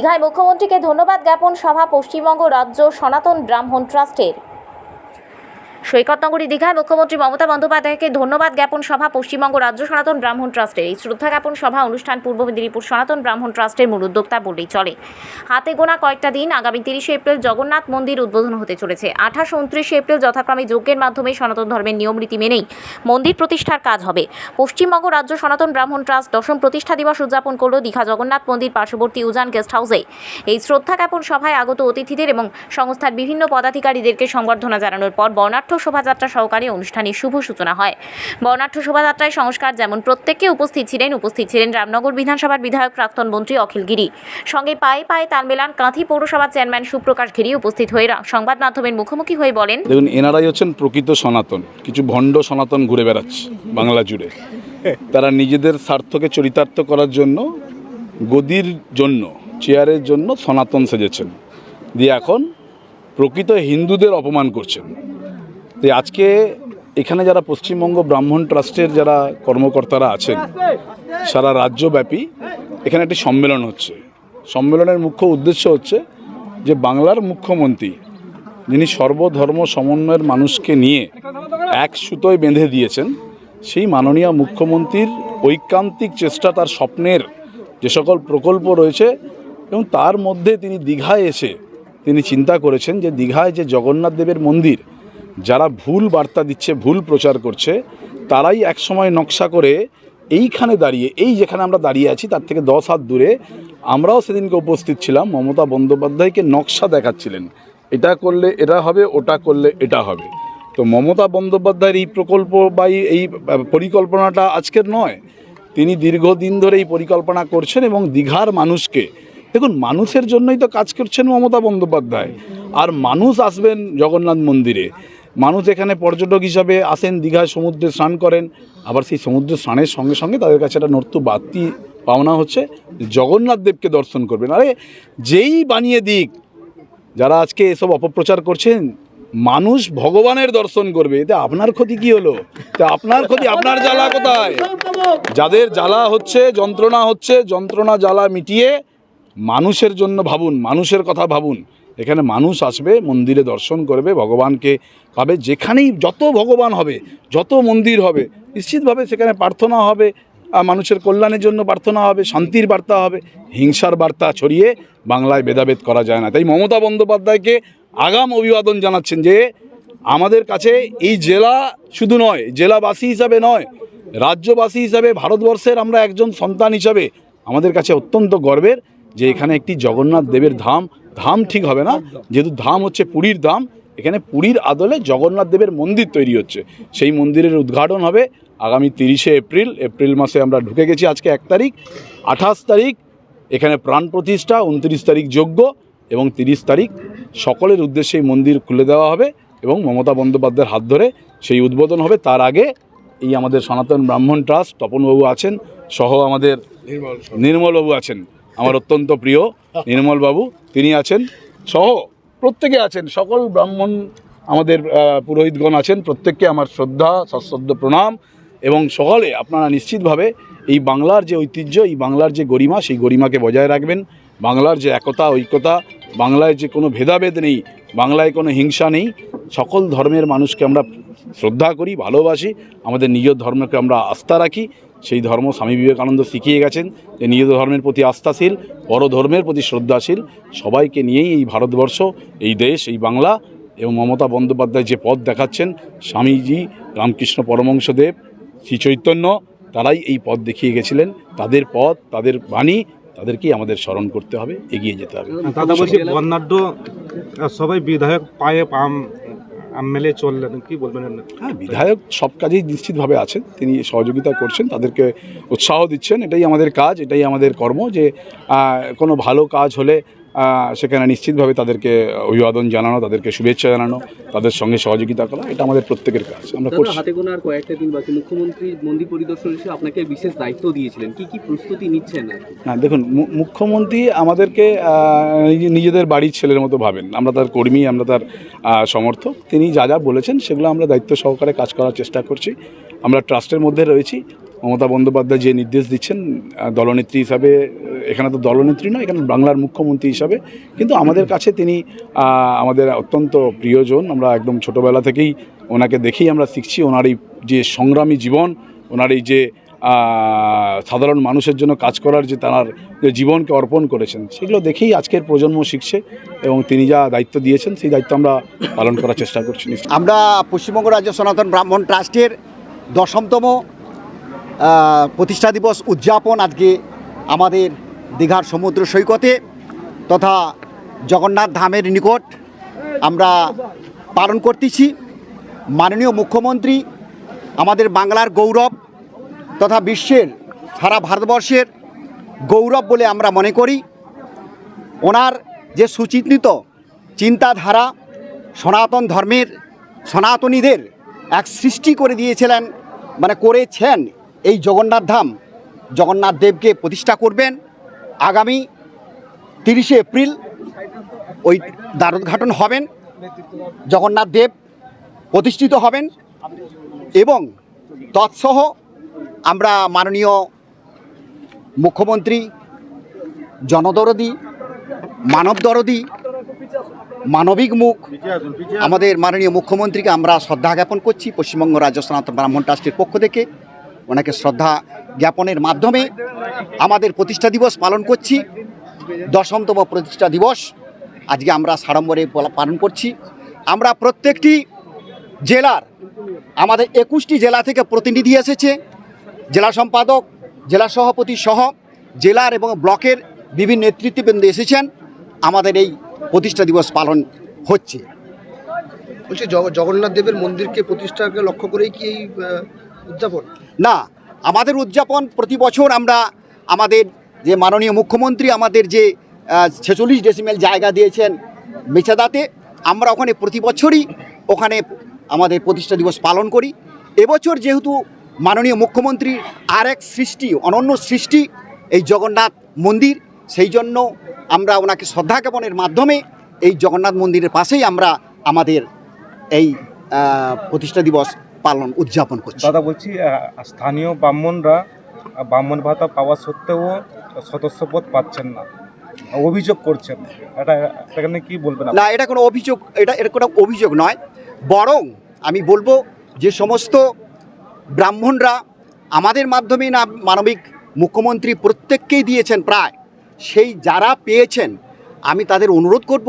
দীঘায় মুখ্যমন্ত্রীকে ধন্যবাদ জ্ঞাপন সভা পশ্চিমবঙ্গ রাজ্য সনাতন ব্রাহ্মণ ট্রাস্টের। সৈকতনগরী দীঘায় মুখ্যমন্ত্রী মমতা বন্দ্যোপাধ্যায়কে ধন্যবাদ জ্ঞাপন সভা পশ্চিমবঙ্গ রাজ্য সনাতন ব্রাহ্মণ ট্রাস্টের। এই শ্রদ্ধা জ্ঞাপন সভা অনুষ্ঠান পূর্ব মেদিনীপুর সনাতন ব্রাহ্মণ ট্রাস্টের মূল উদ্যোক্তা বললেই চলে। হাতে গোনা কয়েকটা দিন আগামী তিরিশে এপ্রিল জগন্নাথ মন্দির উদ্বোধন হতে চলেছে। আঠাশ উনত্রিশে এপ্রিল যথাক্রমে যজ্ঞের মাধ্যমে সনাতন ধর্মের নিয়ম রীতি মেনেই মন্দির প্রতিষ্ঠার কাজ হবে। পশ্চিমবঙ্গ রাজ্য সনাতন ব্রাহ্মণ ট্রাস্ট দশম প্রতিষ্ঠা দিবস উদযাপন করল দীঘা জগন্নাথ মন্দির পার্শ্ববর্তী উজান গেস্ট হাউসে। এই শ্রদ্ধা জ্ঞাপন সভায় আগত অতিথিদের এবং সংস্থার বিভিন্ন পদাধিকারীদেরকে সংবর্ধনা জানানোর পর বর্ণাঢ্য শোভাযাত্রা সহকারে অনুষ্ঠানের শুভ সূচনা হয়। বর্ণাঢ্য শোভাযাত্রায় সংস্কার যেমন প্রত্যেককে উপস্থিত ছিলেন উপস্থিত ছিলেন রামনগর বিধানসভার বিধায়ক প্রাক্তন মন্ত্রী অখিল গিরি। সঙ্গে পায়ে পায়ে তাল মেলান কাঁথি পৌরসভার চেয়ারম্যান সুপ্রকাশ গিরি উপস্থিত হয়ে সংবাদ মাধ্যমের মুখোমুখি হয়ে বলেন, দেখুন, এনারাই হচ্ছেন প্রকৃত সনাতন। কিছু ভণ্ড সনাতন ঘুরে বেড়াচ্ছে বাংলা জুড়ে। তারা নিজেদের স্বার্থকে চরিতার্থ করার জন্য, গদির জন্য, চেয়ারের জন্য সনাতন সেজেছেন। দিয়ে এখন প্রকৃত হিন্দুদের অপমান করছেন। তো আজকে এখানে যারা পশ্চিমবঙ্গ ব্রাহ্মণ ট্রাস্টের যারা কর্মকর্তারা আছেন, সারা রাজ্যব্যাপী এখানে একটি সম্মেলন হচ্ছে। সম্মেলনের মুখ্য উদ্দেশ্য হচ্ছে যে বাংলার মুখ্যমন্ত্রী, যিনি সর্বধর্ম সমন্বয়ের মানুষকে নিয়ে এক সুতোয় বেঁধে দিয়েছেন, সেই মাননীয় মুখ্যমন্ত্রীর ঐকান্তিক চেষ্টা, তার স্বপ্নের যে সকল প্রকল্প রয়েছে এবং তার মধ্যে তিনি দীঘায় এসে তিনি চিন্তা করেছেন যে দীঘায় যে জগন্নাথ দেবের মন্দির যারা ভুল বার্তা দিচ্ছে, ভুল প্রচার করছে, তারাই একসময় নকশা করে এইখানে দাঁড়িয়ে, এই যেখানে আমরা দাঁড়িয়ে আছি, তার থেকে দশ হাত দূরে, আমরাও সেদিনকে উপস্থিত ছিলাম, মমতা বন্দ্যোপাধ্যায়কে নকশা দেখাচ্ছিলেন। এটা করলে এটা হবে, ওটা করলে এটা হবে। তো মমতা বন্দ্যোপাধ্যায়ের এই প্রকল্প বা এই- পরিকল্পনাটা আজকের নয়। তিনি দীর্ঘদিন ধরে এই পরিকল্পনা করছেন এবং দীঘার মানুষকে, দেখুন, মানুষের জন্যই তো কাজ করছেন মমতা বন্দ্যোপাধ্যায়। আর মানুষ আসবেন জগন্নাথ মন্দিরে। মানুষ এখানে পর্যটক হিসাবে আসেন, দীঘায় সমুদ্রে স্নান করেন। আবার সেই সমুদ্র স্নানের সঙ্গে সঙ্গে তাদের কাছে একটা নর্ত বাড়তি পাওনা হচ্ছে। জগন্নাথ দেবকে দর্শন করবেন। আরে, যেই বানিয়ে দিক, যারা আজকে এসব অপপ্রচার করছেন, মানুষ ভগবানের দর্শন করবে। এতে আপনার ক্ষতি কি হলো? তা আপনার ক্ষতি, আপনার জ্বালা কোথায়? যাদের জ্বালা হচ্ছে, যন্ত্রণা হচ্ছে, যন্ত্রণা, জ্বালা মিটিয়ে মানুষের জন্য ভাবুন, মানুষের কথা ভাবুন। এখানে মানুষ আসবে, মন্দিরে দর্শন করবে, ভগবানকে পাবে, যেখানেই যত ভগবান হবে, যত মন্দির হবে, নিশ্চিতভাবে সেখানে প্রার্থনা হবে মানুষের কল্যাণের জন্য প্রার্থনা হবে, শান্তির বার্তা হবে, হিংসার বার্তা ছড়িয়ে বাংলায় ভেদাভেদ করা যায় না। তাই মমতা বন্দ্যোপাধ্যায়কে আগাম অভিবাদন জানাচ্ছেন যে, আমাদের কাছে এই জেলা শুধু নয়, জেলাবাসী হিসাবে নয়, রাজ্যবাসী হিসাবে, ভারতবর্ষের আমরা একজন সন্তান হিসাবে আমাদের কাছে অত্যন্ত গর্বের যে এখানে একটি জগন্নাথ দেবের ধাম ধাম ঠিক হবে না। যেহেতু ধাম হচ্ছে পুরীর ধাম এখানে পুরীর আদলে জগন্নাথ দেবের মন্দির তৈরি হচ্ছে। সেই মন্দিরের উদ্ঘাটন হবে আগামী তিরিশে এপ্রিল। এপ্রিল মাসে আমরা ঢুকে গেছি আজকে এক তারিখ। আঠাশ তারিখ এখানে প্রাণ প্রতিষ্ঠা উনত্রিশ তারিখ যজ্ঞ এবং তিরিশ তারিখ সকলের উদ্দেশ্যে এই মন্দির খুলে দেওয়া হবে এবং মমতা বন্দ্যোপাধ্যায়ের হাত ধরে সেই উদ্বোধন হবে। তার আগে এই আমাদের সনাতন ব্রাহ্মণ ট্রাস্ট তপনবাবু আছেন সহ আমাদের নির্মলবাবু আছেন। আমার অত্যন্ত প্রিয় নির্মলবাবু তিনি আছেন, সহ প্রত্যেকে আছেন, সকল ব্রাহ্মণ আমাদের পুরোহিতগণ আছেন, প্রত্যেককে আমার শ্রদ্ধা, সশ্রদ্ধ প্রণাম, এবং সকলে আপনারা নিশ্চিতভাবে এই বাংলার যে ঐতিহ্য, এই বাংলার যে গরিমা, সেই গরিমাকে বজায় রাখবেন। বাংলার যে একতা, ঐক্যতা, বাংলায় যে কোনো ভেদাভেদ নেই, বাংলায় কোনো হিংসা নেই, সকল ধর্মের মানুষকে আমরা শ্রদ্ধা করি, ভালোবাসি, আমাদের নিজের ধর্মকে আমরা আস্থা রাখি সেই ধর্ম স্বামী বিবেকানন্দ শিখিয়ে গেছেন যে নিজ ধর্মের প্রতি আস্থাশীল পর ধর্মের প্রতি শ্রদ্ধাশীল, সবাইকে নিয়েই এই ভারতবর্ষ, এই দেশ, এই বাংলা এবং মমতা বন্দ্যোপাধ্যায় যে পথ দেখাচ্ছেন, স্বামীজি রামকৃষ্ণ পরমংশদেব শ্রী চৈতন্য, তারাই এই পথ দেখিয়ে গেছিলেন। তাদের পথ, তাদের বাণী, তাদেরকেই আমাদের স্মরণ করতে হবে, এগিয়ে যেতে হবে। দাদা বলছি সবাই বিধায়ক পায়ে পাম মেলে চললেন, কি বলবেন? হ্যাঁ বিধায়ক সব কাজেই নিশ্চিতভাবে আছেন তিনি সহযোগিতা করছেন, তাদেরকে উৎসাহ দিচ্ছেন এটাই আমাদের কাজ, এটাই আমাদের কর্ম যে কোনো ভালো কাজ হলে সেখানে নিশ্চিতভাবে তাদেরকে অভিবাদন জানানো তাদেরকে শুভেচ্ছা জানানো তাদের সঙ্গে সহযোগিতা করা এটা আমাদের প্রত্যেকের কাজ। আমরা করছি। হাতে গোনা আর কয়েকটা দিন বাকি। মুখ্যমন্ত্রী মন্দির পরিদর্শন এসে আপনাকে বিশেষ দায়িত্ব দিয়েছিলেন। কি কি প্রস্তুতি নিচ্ছেন? হ্যাঁ দেখুন মুখ্যমন্ত্রী আমাদেরকে নিজেদের বাড়ির ছেলের মতো ভাবেন। আমরা তার কর্মী আমরা তার সমর্থক। তিনি যা যা বলেছেন সেগুলো আমরা দায়িত্ব সহকারে কাজ করার চেষ্টা করছি। আমরা ট্রাস্টের মধ্যে রয়েছি। মমতা বন্দ্যোপাধ্যায় যে নির্দেশ দিচ্ছেন দলনেত্রী হিসাবে এখানে তো দলনেত্রী নয়, এখানে বাংলার মুখ্যমন্ত্রী হিসাবে। কিন্তু আমাদের কাছে তিনি আমাদের অত্যন্ত প্রিয়জন, আমরা একদম ছোটোবেলা থেকেই ওনাকে দেখেই আমরা শিখছি, ওনার এই যে সংগ্রামী জীবন, ওনার এই যে সাধারণ মানুষের জন্য কাজ করার যে তার যে জীবনকে অর্পণ করেছেন, সেগুলো দেখেই আজকের প্রজন্ম শিখছে এবং তিনি যা দায়িত্ব দিয়েছেন, সেই দায়িত্ব আমরা পালন করার চেষ্টা করছি আমরা পশ্চিমবঙ্গ রাজ্য সনাতন ব্রাহ্মণ ট্রাস্টের দশমতম প্রতিষ্ঠা দিবস উদযাপন আজকে আমাদের দীঘার সমুদ্র সৈকতে তথা জগন্নাথ ধামের নিকট আমরা পালন করতেছি। মাননীয় মুখ্যমন্ত্রী, আমাদের বাংলার গৌরব তথা বিশ্বের সারা ভারতবর্ষের গৌরব বলে আমরা মনে করি। ওনার যে সুচিন্তিত চিন্তাধারা সনাতন ধর্মের সনাতনীদের এক সৃষ্টি করে দিয়েছিলেন মানে করেছেন এই জগন্নাথ ধাম জগন্নাথ দেবকে প্রতিষ্ঠা করবেন আগামী তিরিশে এপ্রিল ওই দ্বারোদ্ঘাটন হবেন। জগন্নাথ দেব প্রতিষ্ঠিত হবেন এবং তৎসহ আমরা মাননীয় মুখ্যমন্ত্রী জনদরদি মানব দরদি মানবিক মুখ আমাদের মাননীয় মুখ্যমন্ত্রীকে আমরা শ্রদ্ধা জ্ঞাপন করছি। পশ্চিমবঙ্গ রাজ্য সনাতন ব্রাহ্মণ ট্রাস্টের পক্ষ থেকে ওনাকে শ্রদ্ধা জ্ঞাপনের মাধ্যমে আমাদের প্রতিষ্ঠা দিবস পালন করছি। দশমতম প্রতিষ্ঠা দিবস আজকে আমরা সাড়ম্বরে পালন করছি। আমরা প্রত্যেকটি জেলার, আমাদের একুশটি জেলা থেকে প্রতিনিধি এসেছে। জেলা সম্পাদক, জেলা সভাপতি সহ জেলার এবং ব্লকের বিভিন্ন নেতৃত্ববৃন্দ এসেছেন। আমাদের এই প্রতিষ্ঠা দিবস পালন হচ্ছে। বলছি জগন্নাথ দেবের মন্দিরকে প্রতিষ্ঠাকে লক্ষ্য করেই কি এই উদযাপন? না, আমাদের উদযাপন প্রতি বছর আমরা আমাদের যে মাননীয় মুখ্যমন্ত্রী আমাদের যে ছেচল্লিশ ডেসিমেল জায়গা দিয়েছেন মেচাদাতে, আমরা ওখানে প্রতি বছরই ওখানে আমাদের প্রতিষ্ঠা দিবস পালন করি। এবছর যেহেতু মাননীয় মুখ্যমন্ত্রী আর এক সৃষ্টি, অনন্য সৃষ্টি, এই জগন্নাথ মন্দির, সেই জন্য আমরা ওনাকে শ্রদ্ধা জ্ঞাপনের মাধ্যমে এই জগন্নাথ মন্দিরের পাশেই আমরা আমাদের এই প্রতিষ্ঠা দিবস পালন উদযাপন করছি। দাদা বলছি স্থানীয় ব্রাহ্মণরা ব্রাহ্মণ ভাতা পাওয়া সত্ত্বেও সদস্যপদ পাচ্ছেন না অভিযোগ করছেন। এটা এখানে কি বলবেন না এটা কোনো অভিযোগ এটা এটা কোনো অভিযোগ নয়। বরং আমি বলব যে সমস্ত ব্রাহ্মণরা আমাদের মাধ্যমে না মানবিক মুখ্যমন্ত্রী প্রত্যেককেই দিয়েছেন প্রায়। সেই যারা পেয়েছেন আমি তাদের অনুরোধ করব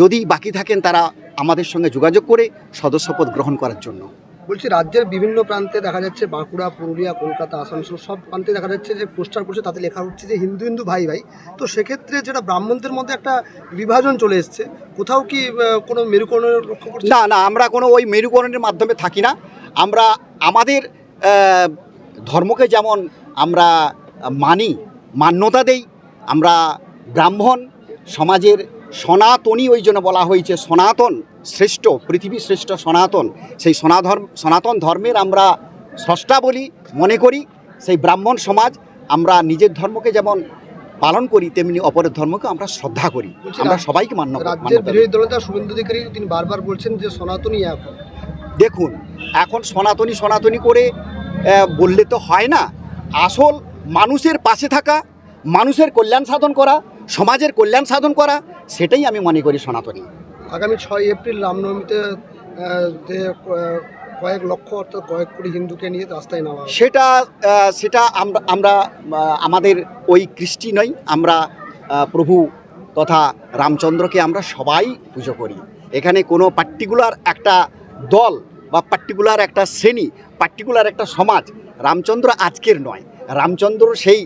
যদি বাকি থাকেন তারা আমাদের সঙ্গে যোগাযোগ করে সদস্যপদ গ্রহণ করার জন্য। বলছি রাজ্যের বিভিন্ন প্রান্তে দেখা যাচ্ছে বাঁকুড়া, পুরুলিয়া, কলকাতা, আসানসোল সব প্রান্তে দেখা যাচ্ছে যে পোস্টার করছে তাতে লেখা হচ্ছে যে হিন্দু হিন্দু ভাই ভাই। তো সেক্ষেত্রে যেটা ব্রাহ্মণদের মধ্যে একটা বিভাজন চলে এসছে, কোথাও কি কোনো মেরুকরণের লক্ষ্য করছে? না না, আমরা কোনো ওই মেরুকরণের মাধ্যমে থাকি না। আমরা আমাদের ধর্মকে যেমন আমরা মানি, মান্যতা দেই, আমরা ব্রাহ্মণ, সমাজের সনাতনী ওই জন্য বলা হয়েছে সনাতন। শ্রেষ্ঠ পৃথিবী শ্রেষ্ঠ সনাতন। সেই সনাধর্ম সনাতন ধর্মের আমরা স্রষ্টা বলি মনে করি সেই ব্রাহ্মণ সমাজ আমরা নিজের ধর্মকে যেমন পালন করি তেমনি অপরের ধর্মকে আমরা শ্রদ্ধা করি। আমরা সবাইকে মান্য রাজ্যের মান্যতা বিরোধী দলনেতা শুভেন্দু অধিকারী তিনি বারবার বলছেন যে সনাতনী এখন দেখুন এখন সনাতনী সনাতনী করে বললে তো হয় না। আসল মানুষের পাশে থাকা মানুষের কল্যাণ সাধন করা সমাজের কল্যাণ সাধন করা সেটাই আমি মনে করি সনাতনী। আগামী ছয় এপ্রিল রামনবমীতে যে কয়েক লক্ষ অর্থাৎ কয়েক কোটি হিন্দুকে নিয়ে রাস্তায় নেওয়া। সেটা সেটা আমরা আমরা আমাদের ওই কৃষ্টি নয় আমরা প্রভু তথা রামচন্দ্রকে আমরা সবাই পুজো করি। এখানে কোনো পার্টিকুলার একটা দল বা পার্টিকুলার একটা শ্রেণি পার্টিকুলার একটা সমাজ রামচন্দ্র আজকের নয়। রামচন্দ্র সেই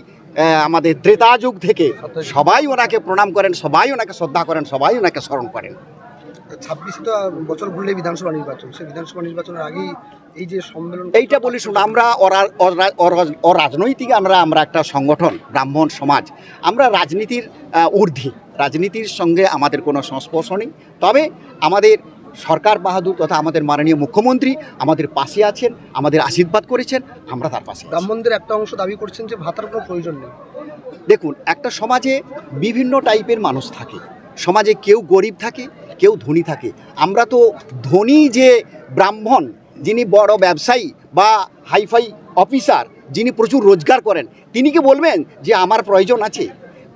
আমাদের ত্রেতা যুগ থেকে সবাই ওনাকে প্রণাম করেন সবাই ওনাকে শ্রদ্ধা করেন সবাই ওনাকে স্মরণ করেন। ছাব্বিশটা বছর ঘুরলে বিধানসভা নির্বাচন। সেই বিধানসভা নির্বাচনের আগেই এই যে সম্মেলন এইটা বলি শুনুন আমরা অরা- অরা- অরা- অরাজনৈতিক আমরা আমরা একটা সংগঠন ব্রাহ্মণ সমাজ। আমরা রাজনীতির ঊর্ধ্বে। রাজনীতির সঙ্গে আমাদের কোনো সংস্পর্শ নেই। তবে আমাদের সরকার বাহাদুর তথা আমাদের মাননীয় মুখ্যমন্ত্রী আমাদের পাশে আছেন আমাদের আশীর্বাদ করেছেন আমরা তার পাশে। ব্রাহ্মণদের একটা অংশ দাবি করছেন যে ভাতার কোনো প্রয়োজন নেই। দেখুন একটা সমাজে বিভিন্ন টাইপের মানুষ থাকে। সমাজে কেউ গরিব থাকে, কেউ ধনী থাকে। আমরা তো ধনী যে ব্রাহ্মণ, যিনি বড় ব্যবসায়ী বা হাইফাই অফিসার, যিনি প্রচুর রোজগার করেন, তিনি কি বলবেন যে আমার প্রয়োজন আছে?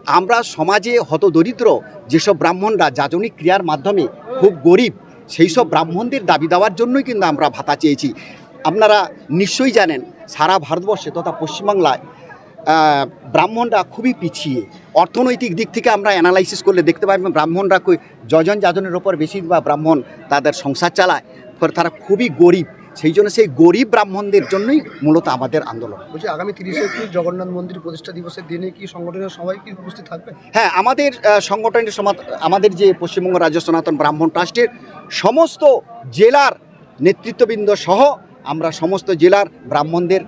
আমরা সমাজে হতদরিদ্র, যেসব ব্রাহ্মণরা যাজনিক ক্রিয়ার মাধ্যমে খুব গরিব সেই সব ব্রাহ্মণদের দাবি দেওয়ার জন্যই কিন্তু আমরা ভাতা চেয়েছি। আপনারা নিশ্চয়ই জানেন, সারা ভারতবর্ষে তথা পশ্চিমবাংলায় ব্রাহ্মণরা খুবই পিছিয়ে। অর্থনৈতিক দিক থেকে আমরা অ্যানালাইসিস করলে দেখতে পাবেন ব্রাহ্মণরা কই যজন যাজনের ওপর বেশি বা ব্রাহ্মণ তাদের সংসার চালায় ফলে তারা খুবই গরিব। সেই জন্য সেই গরিব ব্রাহ্মণদের জন্যই মূলত আমাদের আন্দোলন। বলছি আগামী তিরিশে এপ্রিল জগন্নাথ মন্দির প্রতিষ্ঠা দিবসের দিনে কি সংগঠনের সবাই কি উপস্থিত থাকবে? হ্যাঁ আমাদের সংগঠনের আমাদের যে পশ্চিমবঙ্গ রাজ্য সনাতন ব্রাহ্মণ ট্রাস্টের সমস্ত জেলার নেতৃত্ববৃন্দ সহ আমরা সমস্ত জেলার ব্রাহ্মণদের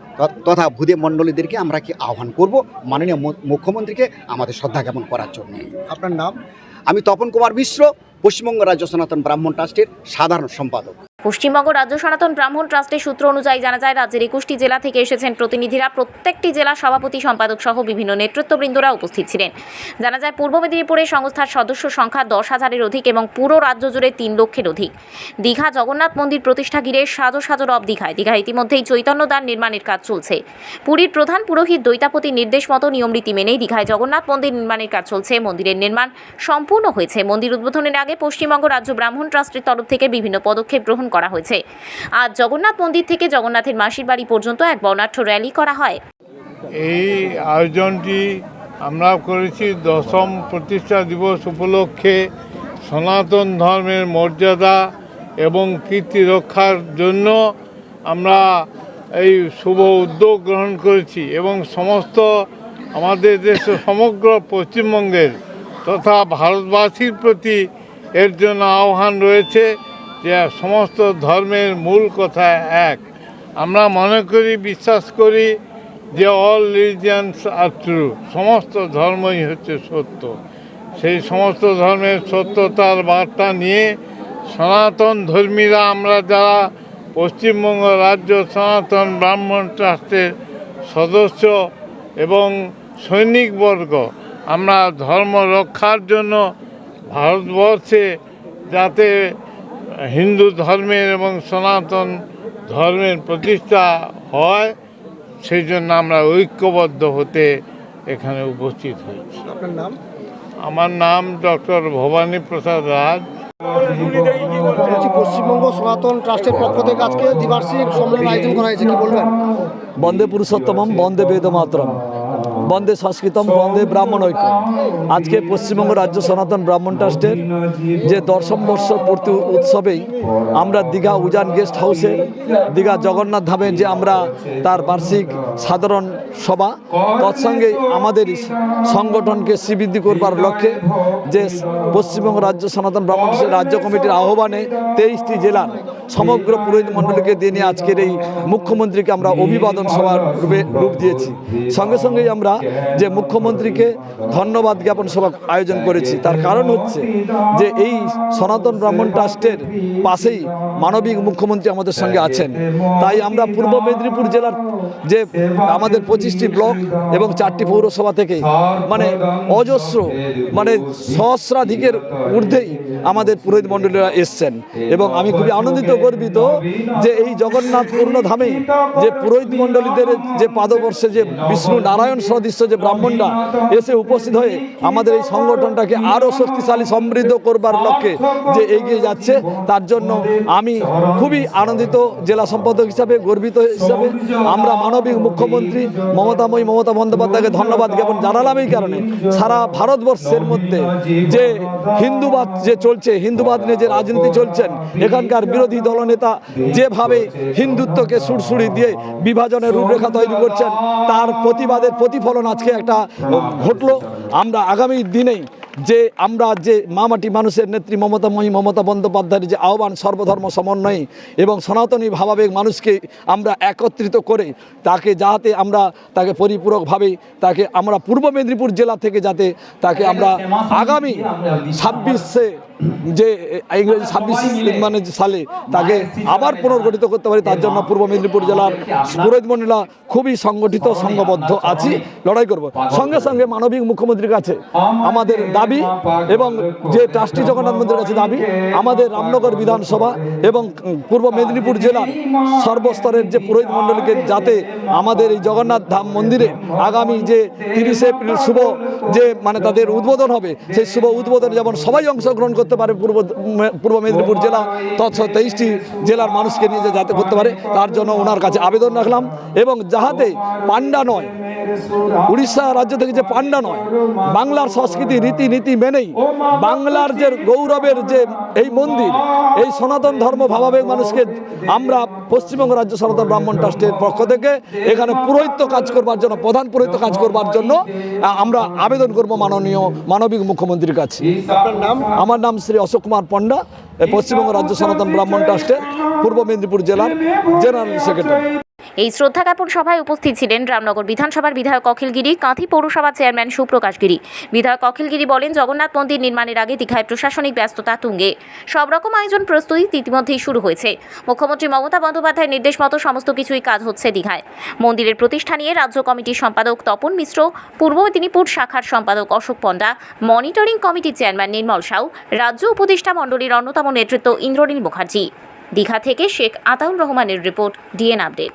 তথা ভূদেব মণ্ডলীদেরকে আমরা কি আহ্বান করব? মাননীয় মুখ্যমন্ত্রীকে আমাদের শ্রদ্ধা জ্ঞাপন করার জন্য। আপনার নাম? আমি তপন কুমার মিশ্র পশ্চিমবঙ্গ রাজ্য সনাতন ব্রাহ্মণ ট্রাস্টের সাধারণ সম্পাদক। পশ্চিমবঙ্গ রাজ্য সনাতন ব্রাহ্মণ ট্রাস্টের সূত্র অনুযায়ী জানা যায়, রাজ্যের একুশটি জেলা থেকে এসেছেন প্রতিনিধিরা। প্রত্যেকটি জেলা সভাপতি, সম্পাদক সহ বিভিন্ন নেতৃত্ববৃন্দরা উপস্থিত ছিলেন। জানা যায়, পূর্ব মেদিনীপুরে সংস্থার সদস্য সংখ্যা দশ হাজারের অধিক এবং পুরো রাজ্য জুড়ে তিন লক্ষের অধিক। দীঘা জগন্নাথ মন্দির প্রতিষ্ঠা ঘিরে সাজো সাজো রব দীঘায়। দীঘা ইতিমধ্যেই চৈতন্যদান নির্মাণের কাজ চলছে। পুরীর প্রধান পুরোহিত দৈতাপতির নির্দেশ মতো নিয়মরীতি মেনেই দীঘায় জগন্নাথ মন্দির নির্মাণের কাজ চলছে। মন্দিরের নির্মাণ সম্পূর্ণ হয়েছে। মন্দির উদ্বোধনের আগে পশ্চিমবঙ্গ রাজ্য ব্রাহ্মণ ট্রাস্টের তরফ থেকে বিভিন্ন পদক্ষেপ গ্রহণ করা হয়েছে। আজ জগন্নাথ মন্দির থেকে জগন্নাথের মাসির বাড়ি পর্যন্ত এক বর্ণাঢ্য র্যালি করা হয়। এই আয়োজনটি আমরা করেছি দশম প্রতিষ্ঠা দিবস উপলক্ষে সনাতন ধর্মের মর্যাদা এবং কীর্তি রক্ষার জন্য আমরা এই শুভ উদ্যোগ গ্রহণ করেছি এবং সমস্ত আমাদের দেশের সমগ্র পশ্চিমবঙ্গের তথা ভারতবাসীর প্রতি এর জন্য আহ্বান রয়েছে যে সমস্ত ধর্মের মূল কথা এক। আমরা মনে করি, বিশ্বাস করি যে অল রিলিজিয়ানস আর ট্রু সমস্ত ধর্মই হচ্ছে সত্য। সেই সমস্ত ধর্মের সত্যতার বার্তা নিয়ে সনাতন ধর্মীরা আমরা যারা পশ্চিমবঙ্গ রাজ্য সনাতন ব্রাহ্মণ ট্রাস্টের সদস্য এবং সৈনিকবর্গ আমরা ধর্ম রক্ষার জন্য ভারতবর্ষে যাতে হিন্দু ধর্মের এবং সনাতন ধর্মের প্রতিষ্ঠা হয় সেই জন্য আমরা ঐক্যবদ্ধ হতে এখানে উপস্থিত হয়েছি। আপনার নাম? আমার নাম ডক্টর ভবানী প্রসাদ রাজ। পশ্চিমবঙ্গ সনাতন ট্রাস্টের পক্ষ থেকে আজকে দ্বিবার্ষিক সম্মেলন আয়োজন করা হয়েছে কি বলবেন? বন্দে পুরুষোত্তমম বন্দে বেদমাতরম। বন্দে সংস্কৃতম, বন্দে ব্রাহ্মণ ঐক্য। আজকে পশ্চিমবঙ্গ রাজ্য সনাতন ব্রাহ্মণ ট্রাস্টের যে দশম বর্ষ পূর্তি উৎসবেই আমরা দীঘা উজান গেস্ট হাউসে, দীঘা জগন্নাথ ধামে যে আমরা তার বার্ষিক সাধারণ সভা তৎসঙ্গে আমাদের সংগঠনকে শ্রীবৃদ্ধি করবার লক্ষ্যে যে পশ্চিমবঙ্গ রাজ্য সনাতন ব্রাহ্মণ রাজ্য কমিটির আহ্বানে তেইশটি জেলার সমগ্র পুরোহিত মণ্ডলীকে দিয়ে নিয়ে আজকের এই মুখ্যমন্ত্রীকে আমরা অভিবাদন সভার রূপে রূপ দিয়েছি। সঙ্গে সঙ্গেই আমরা যে মুখ্যমন্ত্রীকে ধন্যবাদ জ্ঞাপন সভা আয়োজন করেছি, তার কারণ হচ্ছে যে এই সনাতন ব্রাহ্মণ ট্রাস্টের পাশেই মানবিক মুখ্যমন্ত্রী আমাদের সঙ্গে আছেন। তাই আমরা পূর্ব মেদিনীপুর জেলার যে আমাদের পঁচিশটি ব্লক এবং চারটি পৌরসভা থেকে মানে অজস্র মানে সহস্রাধিকের ঊর্ধ্বেই আমাদের পুরোহিত মণ্ডলীরা এসছেন এবং আমি খুবই আনন্দিত গর্বিত যে এই জগন্নাথ পূর্ণধামে যে পুরোহিত মণ্ডলীদের যে পাদবর্ষে যে বিষ্ণু নারায়ণ সদৃশ্য যে ব্রাহ্মণরা এসে উপস্থিত হয়ে আমাদের এই সংগঠনটাকে আরও শক্তিশালী, সমৃদ্ধ করবার লক্ষ্যে যে এগিয়ে যাচ্ছে, তার জন্য আমি খুবই আনন্দিত জেলা সম্পাদক হিসাবে, গর্বিত হিসাবে আমরা মানবিক মুখ্যমন্ত্রী মমতাময়ী মমতা বন্দ্যোপাধ্যায়কে ধন্যবাদ জ্ঞাপন জানালাম এই কারণে। সারা ভারতবর্ষের মধ্যে যে হিন্দুবাদ যে চলছে, হিন্দুবাদ নিয়ে যে রাজনীতি চলছেন, এখানকার বিরোধী দলনেতা যেভাবে হিন্দুত্বকে সুড়সুড়ি দিয়ে বিভাজনের রূপরেখা তৈরি করছেন, তার প্রতিবাদের প্রতিফলন আজকে একটা ঘটলো। আমরা আগামী দিনেই যে আমরা যে মামাটি মানুষের নেত্রী মমতাময়ী মমতা বন্দ্যোপাধ্যায়ের যে আহ্বান, সর্বধর্ম সমন্বয়ে এবং সনাতনী ভাবাবেগ মানুষকে আমরা একত্রিত করে তাকে যাতে আমরা তাকে পরিপূরকভাবে তাকে আমরা পূর্ব মেদিনীপুর জেলা থেকে যাতে তাকে আমরা আগামী ছাব্বিশে যে ইংরেজি ছাব্বিশ মানে সালে তাকে আবার পুনর্গঠিত করতে পারি, তার জন্য পূর্ব মেদিনীপুর জেলার মন্ডলীরা খুবই সংগঠিত, সংঘবদ্ধ আছি, লড়াই করব। সঙ্গে সঙ্গে মানবিক মুখ্যমন্ত্রীর কাছে আমাদের দাবি এবং যে ট্রাস্টি জগন্নাথ মন্দিরের কাছে দাবি, আমাদের রামনগর বিধানসভা এবং পূর্ব মেদিনীপুর জেলার সর্বস্তরের যে পুরোহিত মণ্ডলীকে যাতে আমাদের এই জগন্নাথ ধাম মন্দিরে আগামী যে তিরিশে এপ্রিল শুভ যে মানে তাদের উদ্বোধন হবে, সেই শুভ উদ্বোধনে যেমন সবাই অংশগ্রহণ করতে পারে পূর্ব পূর্ব মেদিনীপুর জেলা তৎস তেইশটি জেলার মানুষকে নিয়ে যে যাতে করতে পারে তার জন্য ওনার কাছে আবেদন রাখলাম। এবং যাহাতে পান্ডা নয় উড়িষ্যা রাজ্য থেকে যে পান্ডা নয় বাংলার সংস্কৃতি রীতিনীতি মেনেই বাংলার যে গৌরবের যে এই মন্দির এই সনাতন ধর্ম ভাবাবেগ মানুষকে আমরা পশ্চিমবঙ্গ রাজ্য সনাতন ব্রাহ্মণ ট্রাস্টের পক্ষ থেকে এখানে পুরোহিত্য কাজ করবার জন্য প্রধান পুরোহিত্য কাজ করবার জন্য আমরা আবেদন করব মাননীয় মানবিক মুখ্যমন্ত্রীর কাছে। আমার নাম শ্রী অশোক কুমার পণ্ডা পশ্চিমবঙ্গ রাজ্য সনাতন ব্রাহ্মণ ট্রাস্টের পূর্ব মেদিনীপুর জেলার জেনারেল সেক্রেটারি। এই শ্রদ্ধা জ্ঞাপন সভায় উপস্থিত ছিলেন রামনগর বিধানসভার বিধায়ক অখিলগিরি কাঁথি পৌরসভার চেয়ারম্যান সুপ্রকাশ গিরি। বিধায়ক অখিলগিরি বলেন, জগন্নাথ মন্দির নির্মাণের আগে দীঘায় প্রশাসনিক ব্যস্ততা তুঙ্গে। সব রকম আয়োজন প্রস্তুতি ইতিমধ্যেই শুরু হয়েছে। মুখ্যমন্ত্রী মমতা বন্দ্যোপাধ্যায়ের নির্দেশ মতো সমস্ত কিছুই কাজ হচ্ছে দীঘায়। মন্দিরের প্রতিষ্ঠা নিয়ে রাজ্য কমিটির সম্পাদক তপন মিশ্র, পূর্ব মেদিনীপুর শাখার সম্পাদক অশোক পণ্ডা, মনিটরিং কমিটির চেয়ারম্যান নির্মল সাউ, রাজ্য উপদেষ্টা মণ্ডলীর অন্যতম নেতৃত্ব ইন্দ্রনীল মুখার্জি। দীঘা থেকে শেখ আতাউর রহমানের রিপোর্ট, ডিএন আপডেট।